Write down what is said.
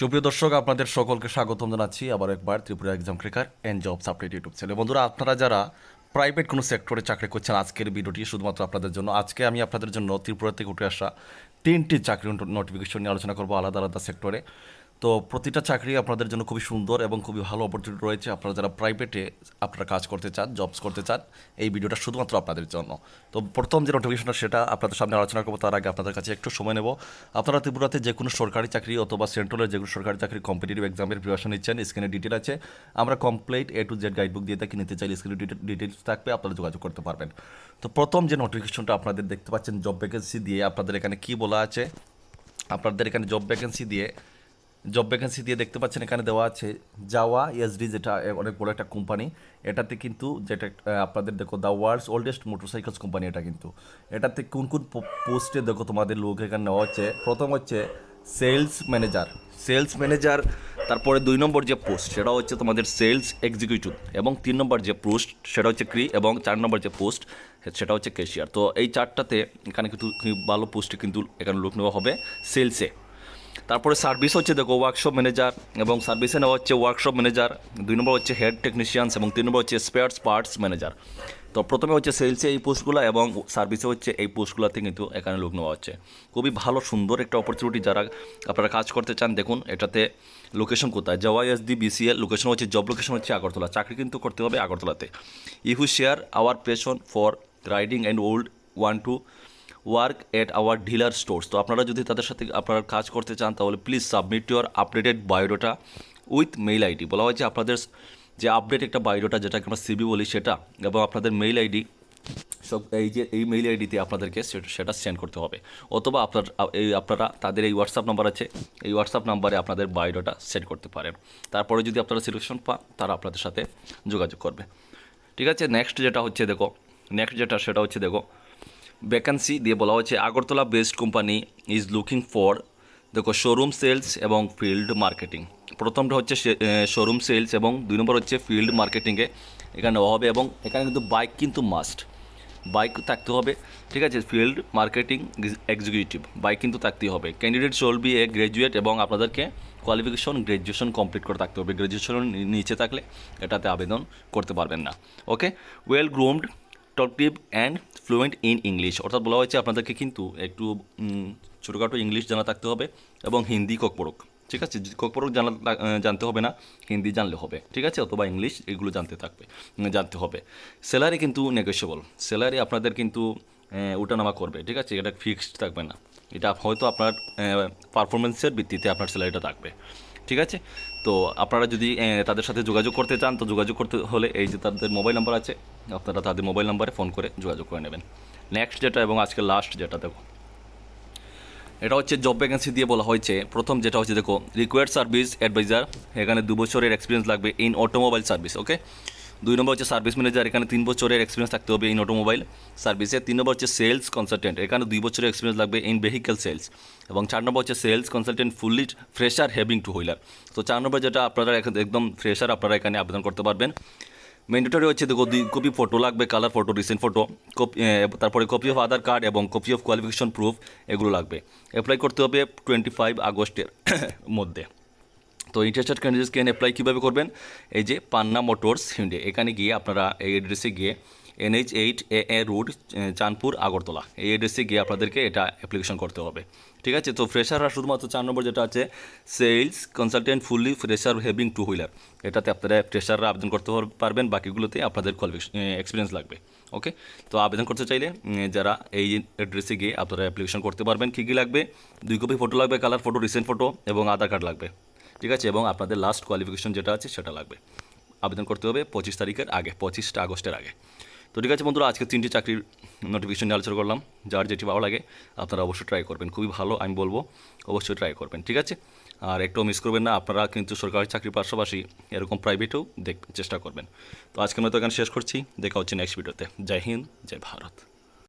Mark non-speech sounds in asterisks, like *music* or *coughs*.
সুপ্রিয় দর্শক, আপনাদের সকলকে স্বাগতম জানাচ্ছি। আবার একবার Tripura exam cracker and jobs update YouTube channel বন্ধুরা, আপনারা যারা প্রাইভেট কোনো সেক্টরে চাকরি করছেন, আজকের ভিডিওটি শুধুমাত্র আপনাদের জন্য। আজকে আমি আপনাদের জন্য ত্রিপুরা থেকে উঠে আসা তিনটি চাকরি নোটিফিকেশন নিয়ে আলোচনা করব আলাদা আলাদা সেক্টরে তো প্রতিটা চাকরি আপনাদের জন্য খুবই সুন্দর এবং খুবই ভালো অপরচুনিটি রয়েছে। আপনারা যারা প্রাইভেটে আপনারা কাজ করতে চান জবস করতে চান, এই ভিডিওটা শুধুমাত্র আপনাদের জন্য। তো প্রথম যে নোটিফিকেশনটা সেটা আপনাদের সামনে আলোচনা করব, তার আগে আপনাদের কাছে একটু সময় নেব। আপনারা ত্রিপুরাতে যে কোনো সরকারি চাকরি অথবা সেন্ট্রালের যে কোনো সরকারি চাকরি কম্পিটিটিভ এক্সামের প্রিপারেশন নিচ্ছেন স্ক্রিনে ডিটেল আছে। আমরা complete A to Z guidebook দিয়ে থাকি নিতে চাইলে স্ক্রিনে ডিটেলস থাকবে, আপনারা যোগাযোগ করতে পারবেন। তো প্রথম যে নোটিফিকেশনটা আপনাদের দেখতে পাচ্ছেন জব ভ্যাকেন্সি দিয়ে আপনাদের এখানে কি বলা আছে, আপনাদের এখানে জব ভ্যাকেন্সি দিয়ে জব ভ্যাকেন্সি দিয়ে দেখতে পাচ্ছেন এখানে দেওয়া আছে যাওয়া এসডি যেটা অনেক বড় একটা কোম্পানি এটাতে কিন্তু যেটা আপনাদের দেখো the world's oldest motorcycles company এটা কিন্তু। এটাতে কোন কোন পোস্টে দেখো তোমাদের লোক এখানে নেওয়া হচ্ছে। প্রথম হচ্ছে সেলস ম্যানেজার সেলস ম্যানেজার তারপরে দুই নম্বর যে পোস্ট সেটা হচ্ছে তোমাদের সেলস এক্সিকিউটিভ এবং তিন নম্বর যে পোস্ট সেটা হচ্ছে ক্রি এবং চার নম্বর যে পোস্ট সেটা হচ্ছে ক্যাশিয়ার তো এই চারটাতে এখানে কিন্তু ভালো পোস্টে কিন্তু এখানে লোক নেওয়া হবে সেলসে তারপরে সার্ভিস হচ্ছে, দেখো ওয়ার্কশপ ম্যানেজার এবং সার্ভিসে নেওয়া হচ্ছে ওয়ার্কশপ ম্যানেজার দুই নম্বর হচ্ছে হেড টেকনিশিয়ানস এবং তিন নম্বর হচ্ছে স্পেয়ার্স পার্টস ম্যানেজার তো প্রথমে হচ্ছে সেলসে এই পোস্টগুলো এবং সার্ভিসে হচ্ছে এই পোস্টগুলোতে কিন্তু এখানে লোক নেওয়া হচ্ছে। খুবই ভালো, সুন্দর একটা অপরচুনিটি যারা আপনারা কাজ করতে চান, দেখুন, এটাতে লোকেশন কোথায়? জওয়াই এস ডি বিসিএল লোকেশন হচ্ছে জব লোকেশন হচ্ছে আগরতলা। চাকরি কিন্তু করতে হবে আগরতলাতে। ইহু share our passion for riding and would want to work at our dealer stores তো আপনারা যদি তাদের সাথে আপনারা কাজ করতে চান, তাহলে please submit your updated biodata with mail ID বলা হয়েছে আপনাদের যে আপডেট একটা বায়োডাটা যেটাকে আমরা সিবি বলি সেটা, এবং আপনাদের মেইল আইডি সব এই যে, এই মেইল আইডিতে আপনাদেরকে সেটা- সেটা সেন্ড করতে হবে। অথবা আপনার, এই আপনারা, তাদের এই হোয়াটসঅ্যাপ নাম্বার আছে, এই হোয়াটসঅ্যাপ নাম্বারে আপনাদের বায়োডাটা সেন্ড করতে পারেন। তারপরে যদি আপনারা সিলেকশন পান, তারা আপনাদের সাথে যোগাযোগ করবে। ঠিক আছে? নেক্সট যেটা হচ্ছে, দেখো নেক্সট যেটা, সেটা হচ্ছে, দেখো ভ্যাকান্সি দিয়ে বলা হয়েছে, Agartala best company is looking for দেখো শোরুম সেলস এবং ফিল্ড মার্কেটিং প্রথমটা হচ্ছে শোরুম সেলস এবং দুই নম্বর হচ্ছে ফিল্ড মার্কেটিংয়ে এখানে নেওয়া হবে এবং এখানে কিন্তু বাইক কিন্তু মাস্ট বাইক থাকতে হবে, ঠিক আছে? ফিল্ড মার্কেটিং এক্সিকিউটিভ বাইক কিন্তু থাকতেই হবে। ক্যান্ডিডেট শোল বি এ গ্র্যাজুয়েট এবং আপনাদেরকে কোয়ালিফিকেশন গ্র্যাজুয়েশন কমপ্লিট করে থাকতে হবে। গ্র্যাজুয়েশন নিচে থাকলে এটাতে আবেদন করতে পারবেন না। Okay well groomed talkative and fluent in English অর্থাৎ বলা হয়েছে আপনাদেরকে কিন্তু একটু ছোটোখাটো ইংলিশ জানা থাকতে হবে এবং হিন্দি ককপরক। ঠিক আছে? ককপরক জানা জানতে হবে না, হিন্দি জানলে হবে। ঠিক আছে? অথবা ইংলিশ এগুলো জানতে থাকবে জানতে হবে। স্যালারি কিন্তু নেগোসিয়েবল স্যালারি আপনাদের কিন্তু ওঠানামা করবে। ঠিক আছে? এটা ফিক্সড থাকবে না। এটা হয়তো আপনার পারফরমেন্সের ভিত্তিতে আপনার স্যালারিটা থাকবে। ঠিক আছে? তো আপনারা যদি তাদের সাথে যোগাযোগ করতে চান, তো যোগাযোগ করতে হলে এই যে তাদের মোবাইল নাম্বার আছে আপনারা তাদের মোবাইল নাম্বারে ফোন করে যোগাযোগ করে নেবেন। নেক্সট যেটা এবং আজকে লাস্ট যেটা, দেখো। এটা হচ্ছে জব ভ্যাকেন্সি দিয়ে বলা হয়েছে। প্রথম যেটা হচ্ছে, দেখো রিকোয়ার্ড সার্ভিস অ্যাডভাইজার এখানে দু বছরের এক্সপিরিয়েন্স লাগবে ইন অটোমোবাইল সার্ভিস ওকে দুই নম্বর হচ্ছে সার্ভিস ম্যানেজার এখানে তিন বছরের এক্সপিরিয়েন্স থাকতে হবে ইন অটোমোবাইল সার্ভিসে তিন নম্বর হচ্ছে সেলস কনসালটেন্ট এখানে দুই বছরের এক্সপিরিয়েন্স লাগবে ইন ভেহিক্যাল সেলস এবং চার নম্বর হচ্ছে sales consultant fully fresher having two wheeler তো চার নম্বর যেটা আপনারা একদম ফ্রেশার আপনারা এখানে আবেদন করতে পারবেন। ম্যান্ডেটরি হচ্ছে দুই কপি ফটো লাগবে colour photo recent photo copy তারপরে কপি অফ আধার কার্ড এবং কপি অফ কোয়ালিফিকেশন প্রুফ এগুলো লাগবে। অ্যাপ্লাই করতে হবে টোয়েন্টি ফাইভ আগস্টের *coughs* মধ্যে। তো ইন্টারেস্টেড ক্যান্ডিডেটস ক্যান অ্যাপ্লাই কীভাবে করবেন? এই যে পান্না মোটরস হিন্ডে, এখানে গিয়ে আপনারা এই অ্যাড্রেসে গিয়ে NH eight A A road Chandpur, Agartala. এই অ্যাড্রেসে গিয়ে আপনাদেরকে এটা অ্যাপ্লিকেশন করতে হবে। ঠিক আছে? তো ফ্রেশাররা শুধুমাত্র চার নম্বর যেটা আছে sales consultant fully fresher having two wheeler এটাতে আপনারা ফ্রেশাররা আবেদন করতে পারবেন, বাকিগুলোতে আপনাদের এক্সপিরিয়েন্স লাগবে। ওকে তো আবেদন করতে চাইলে যারা এই অ্যাড্রেসে গিয়ে আপনারা অ্যাপ্লিকেশন করতে পারবেন, কী কী লাগবে? দুই কপি ফটো লাগবে কালার ফটো রিসেন্ট ফটো এবং আধার কার্ড লাগবে। ঠিক আছে? এবং আপনাদের লাস্ট কোয়ালিফিকেশন যেটা আছে, সেটা লাগবে। আবেদন করতে হবে পঁচিশ তারিখের আগে, পঁচিশটা আগস্টের আগে। তো ঠিক আছে বন্ধুরা, আজকে তিনটি চাকরির নোটিফিকেশন নিয়ে আলোচনা করলাম। যার যেটি ভালো লাগে, আপনারা অবশ্যই ট্রাই করবেন। খুবই ভালো, আমি বলব, অবশ্যই ট্রাই করবেন, ঠিক আছে? আর একটু মিস করবেন না, আপনারা কিন্তু সরকারি চাকরির পাশাপাশি এরকম প্রাইভেটেও দেখ চেষ্টা করবেন। তো আজকে আমরা তো এখানে শেষ করছি, দেখা হচ্ছে নেক্সট ভিডিওতে জয় হিন্দ, জয় ভারত।